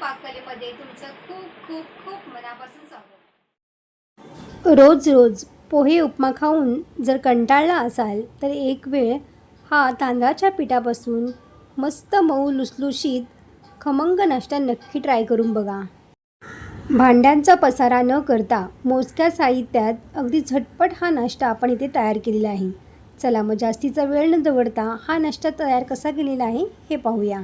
पाककलेमध्ये तुमचं खूप खूप खूप मनापासून स्वागत. रोज रोज पोहे उपमा खाऊन जर कंटाळला असाल तर एक वेळ हा तांदळाच्या पिठापासून मस्त मऊ लुसलुशीत खमंग नाश्ता नक्की ट्राय करून बघा. भांड्यांचा पसारा न करता मोजक्या साहित्यात अगदी झटपट हा नाश्ता आपण इथे तयार केलेला आहे. चला मग जास्तीचा वेळ न दवडता हा नाश्ता तयार कसा केलेला आहे हे पाहूया.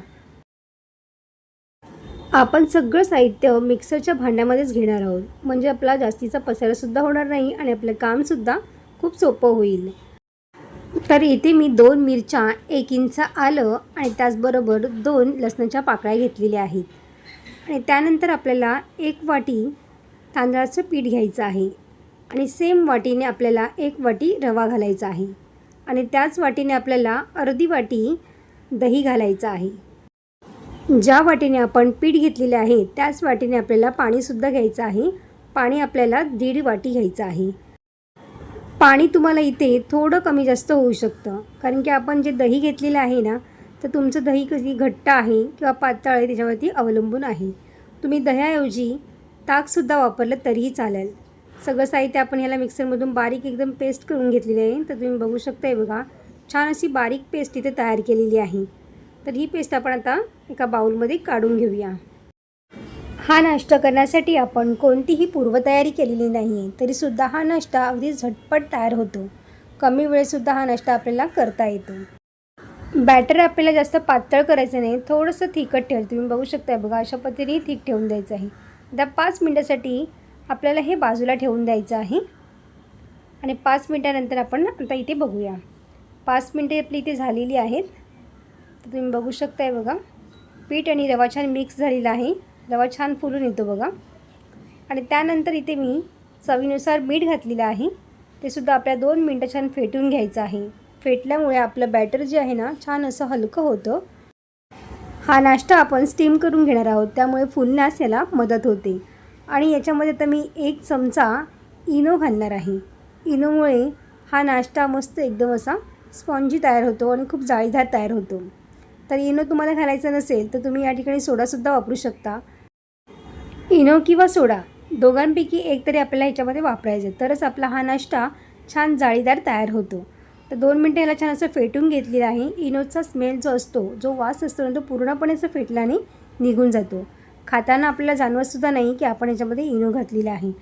आपण सगळं साहित्य मिक्सरच्या भांड्यामध्येच घेणार आहोत. म्हणजे आपला जास्तीचा पसारासुद्धा होणार नाही आणि आपलं कामसुद्धा खूप सोपं होईल. तर इथे मी दोन मिरच्या एक इंच आलं आणि त्याचबरोबर दोन लसणाच्या पाकळ्या घेतलेल्या आहेत. आणि त्यानंतर आपल्याला एक वाटी तांदळाचं पीठ घ्यायचं आहे. आणि सेम वाटीने आपल्याला एक वाटी रवा घालायचा आहे. आणि त्याच वाटीने आपल्याला अर्धी वाटी दही घालायचं आहे. ज्या वाटीने आपण पीठ घेतलेले आहे त्याच वाटीने आपल्याला पाणीसुद्धा घ्यायचं आहे. पाणी आपल्याला दीड वाटी घ्यायचं आहे. पाणी तुम्हाला इथे थोडं कमी जास्त होऊ शकतं. कारण की आपण जे दही घेतलेलं आहे ना तर तुमचं दही कधी घट्ट आहे किंवा पातळ आहे त्याच्यावरती अवलंबून आहे. तुम्ही दह्याऐवजी ताकसुद्धा वापरलं तरीही चालेल. सगळं साहित्य आपण ह्याला मिक्सरमधून बारीक एकदम पेस्ट करून घेतलेली आहे. तर तुम्ही बघू शकताय बघा छान अशी बारीक पेस्ट इथे तयार केलेली आहे. तर ही पेस्ट आपण आता एका बाउलमध्ये काढून घेऊया. हा नाश्ता करण्यासाठी आपण कोणतीही पूर्वतयारी केलेली नाही आहे तरीसुद्धा हा नाश्ता अगदी झटपट तयार होतो. कमी वेळेसुद्धा हा नाश्ता आपल्याला करता येतो. बॅटर आपल्याला जास्त पातळ करायचं नाही थोडंसं थिकट ठेवायचं. तुम्ही बघू शकताय बघा अशा पद्धतीने थिक ठेवून द्यायचं आहे. आता पाच मिनटासाठी आपल्याला हे बाजूला ठेवून द्यायचं आहे. आणि पाच मिनटानंतर आपण आता इथे बघूया. पाच मिनटे आपली इथे झालेली आहेत. तर तुम्ही बघू शकताय बघा. पीठ आणि रवा छान मिक्स झालेला आहे. रवा छान फुलून येतो बघा. आणि त्यानंतर इथे मी चवीनुसार मीठ घातलेलं आहे. ते सुद्धा आपल्या दोन मिनटं छान फेटून घ्यायचं आहे. फेटल्यामुळे आपलं बॅटर जे आहे ना छान असं हलकं होतं. हा नाश्ता आपण स्टीम करून घेणार आहोत. त्यामुळे फुलण्यास याला मदत होते. आणि याच्यामध्ये आता मी एक चमचा इनो घालणार आहे. इनोमुळे हा नाश्ता मस्त एकदम असा स्पॉन्जी तयार होतो आणि खूप जाळीदार तयार होतो. तर इनो तुम्हाला घालायचं नसेल तर तुम्ही या ठिकाणी सोडासुद्धा वापरू शकता. इनो किंवा सोडा दोघांपैकी एक तरी आपल्याला ह्याच्यामध्ये वापरायचं तरच आपला हा नाश्ता छान जाळीदार तयार होतो. तर दोन मिनटं याला छान असं फेटून घेतलेलं आहे. इनोचा स्मेल जो असतो जो वास असतो ना तो पूर्णपणे असं फेटल्याने निघून जातो. खाताना आपल्याला जाणवतसुद्धा नाही की आपण याच्यामध्ये इनो घातलेला आहे.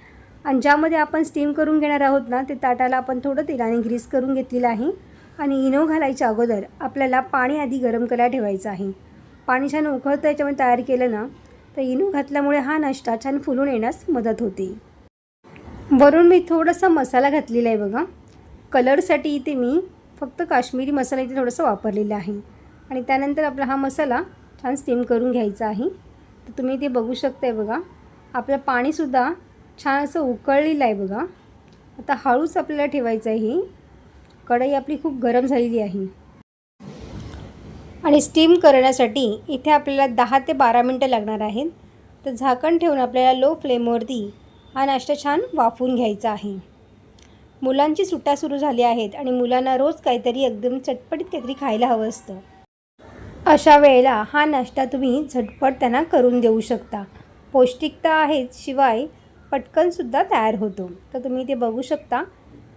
आणि ज्यामध्ये आपण स्टीम करून घेणार आहोत ना ते ताटाला आपण थोडं तेलाने ग्रीस करून घेतलेलं आहे. आणि इनो घालायच्या अगोदर आपल्याला पाणी आधी गरम करायला ठेवायचं आहे. पाणी छान उकळतं याच्यामध्ये तयार केलं ना तर इनो घातल्यामुळे हा नाश्ता छान फुलून येण्यास मदत होते. वरून मी थोडासा मसाला घातलेला आहे बघा. कलरसाठी इथे मी फक्त काश्मीरी मसाला इथे थोडंसं वापरलेला आहे. आणि त्यानंतर आपला हा मसाला छान स्टीम करून घ्यायचा आहे. तर तुम्ही ते बघू शकताय बघा. आपलं पाणीसुद्धा छान असं उकळलेलं आहे बघा. आता हळूच आपल्याला ठेवायचं आहे कढई आपली खूप गरम झालेली आहे. आणि स्टीम करण्यासाठी इथे आपल्याला दहा ते बारा मिनटं लागणार आहेत. तर झाकण ठेवून आपल्याला लो फ्लेमवरती हा नाश्ता छान वाफवून घ्यायचा आहे. मुलांची सुट्ट्या सुरू झाल्या आहेत आणि मुलांना रोज काहीतरी एकदम चटपटीत काहीतरी खायला हवं असतं. अशा वेळेला हा नाश्ता तुम्ही झटपट त्यांना करून देऊ शकता. पौष्टिकता आहेच शिवाय पटकनसुद्धा तयार होतो. तर तुम्ही ते बघू शकता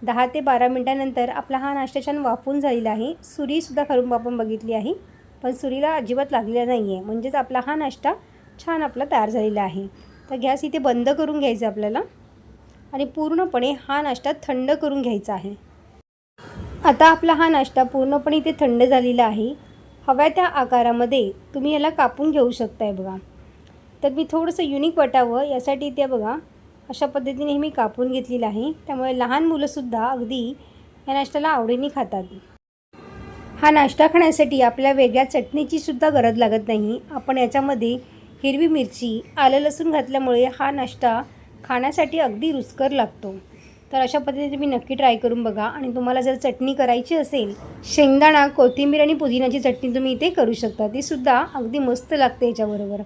दहा ते बारा मिनटानंतर आपला हा नाश्ता छान वाफून झालेला आहे. सुरीसुद्धा खरून आपण बघितली आहे. पण सुरीला अजिबात लागलेला नाही आहे म्हणजेच आपला हा नाश्ता छान आपला तयार झालेला आहे. तर गॅस इथे बंद करून घ्यायचा आपल्याला. आणि पूर्णपणे हा नाश्ता थंड करून घ्यायचा आहे. आता आपला हा नाश्ता पूर्णपणे इथे थंड झालेला आहे. हव्या त्या आकारामध्ये तुम्ही याला कापून घेऊ शकताय बघा. तर मी थोडंसं युनिक वाटावं यासाठी इथे बघा. अशा पद्धतीने मी कापून घेतलेलं आहे. त्यामुळे लहान मुलंसुद्धा अगदी या नाश्त्याला आवडीने खातात. हा नाश्ता खाण्यासाठी आपल्या वेगळ्या चटणीची सुद्धा गरज लागत नाही. आपण याच्यामध्ये हिरवी मिरची आलं लसूण घातल्यामुळे हा नाश्ता खाण्यासाठी अगदी रुचकर लागतो. तर अशा पद्धतीने तुम्ही नक्की ट्राय करून बघा आणि तुम्हाला जर चटणी करायची असेल शेंगदाणा कोथिंबीर आणि पुदिनाची चटणी तुम्ही इथे करू शकता. तीसुद्धा अगदी मस्त लागते याच्याबरोबर.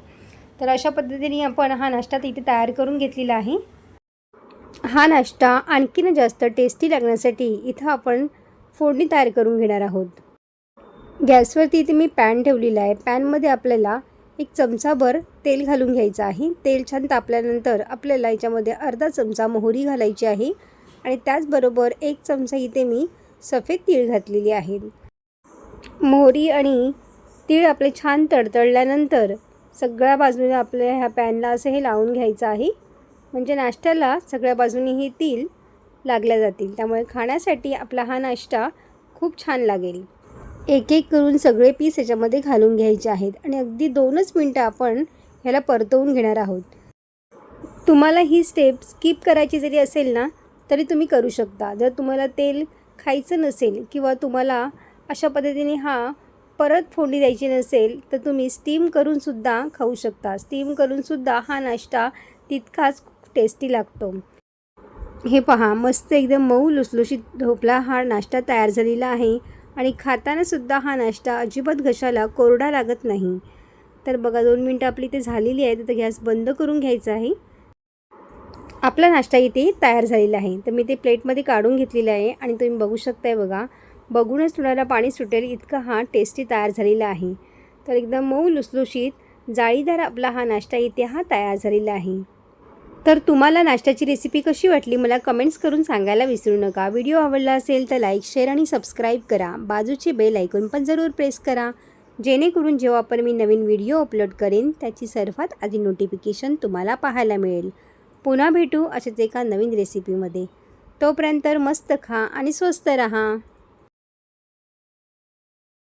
तर अशा पद्धतीने आपण हा नाश्ता इथे तयार करून घेतलेला आहे. हा नाश्ता आणखीन जास्त टेस्टी लागण्यासाठी इथं आपण फोडणी तयार करून घेणार आहोत. गॅसवरती इथे मी पॅन ठेवलेला आहे. पॅनमध्ये आपल्याला एक चमचाभर तेल घालून घ्यायचं आहे. तेल छान तापल्यानंतर आपल्याला याच्यामध्ये अर्धा चमचा मोहरी घालायची आहे आणि त्याचबरोबर एक चमचा इथे मी सफेद तीळ घातलेली आहे. मोहरी आणि तीळ आपले छान तडतडल्यानंतर सगळ्या बाजूने आपल्या ह्या पॅनला असं हे लावून घ्यायचं आहे. म्हणजे नाश्त्याला सगळ्या बाजूनी हे तील लागल्या जातील. त्यामुळे खाण्यासाठी आपला हा नाश्ता खूप छान लागेल. एक एक करून सगळे पीस याच्यामध्ये घालून घ्यायचे आहेत आणि अगदी दोनच मिनटं आपण ह्याला परतवून घेणार आहोत. तुम्हाला ही स्टेप स्किप करायची जरी असेल ना तरी तुम्ही करू शकता. जर तुम्हाला तेल खायचं नसेल किंवा तुम्हाला अशा पद्धतीने हा परत फोडणी द्यायची नसेल तर तुम्ही स्टीम करूनसुद्धा खाऊ शकता. स्टीम करूनसुद्धा हा नाश्ता तितकाच टेस्टी लागतो. हे पहा मस्त एकदम मऊ लुसलुशीत ढोपला हा नाश्ता तयार झालेला आहे आणि खातानासुद्धा हा नाश्ता अजिबात घशाला कोरडा लागत नाही. तर बघा दोन मिनटं आपली ते झालेली आहे तर गॅस बंद करून घ्यायचा आहे. आपला नाश्ता इथे तयार झालेला आहे. तर मी ते प्लेटमध्ये काढून घेतलेलं आहे आणि तुम्ही बघू शकताय बघा बघूनच तुम्हाला पाणी सुटेल इतका हा टेस्टी तयार झालेला आहे. तर एकदम मऊ लुसलुशीत जाळीदार आपला हा नाश्ता इथे हा तयार झालेला आहे. तर तुम्हाला नाश्त्याची रेसिपी कशी वाटली मला कमेंट्स करून सांगायला विसरू नका. व्हिडिओ आवडला असेल तर लाईक शेअर आणि सबस्क्राईब करा. बाजूचे बेल ऐकून पण जरूर प्रेस करा. जेणेकरून जेव्हा पण मी नवीन व्हिडिओ अपलोड करेन त्याची सर्वात आधी नोटिफिकेशन तुम्हाला पाहायला मिळेल. पुन्हा भेटू अशाच एका नवीन रेसिपीमध्ये तोपर्यंत मस्त खा आणि स्वस्त रहा.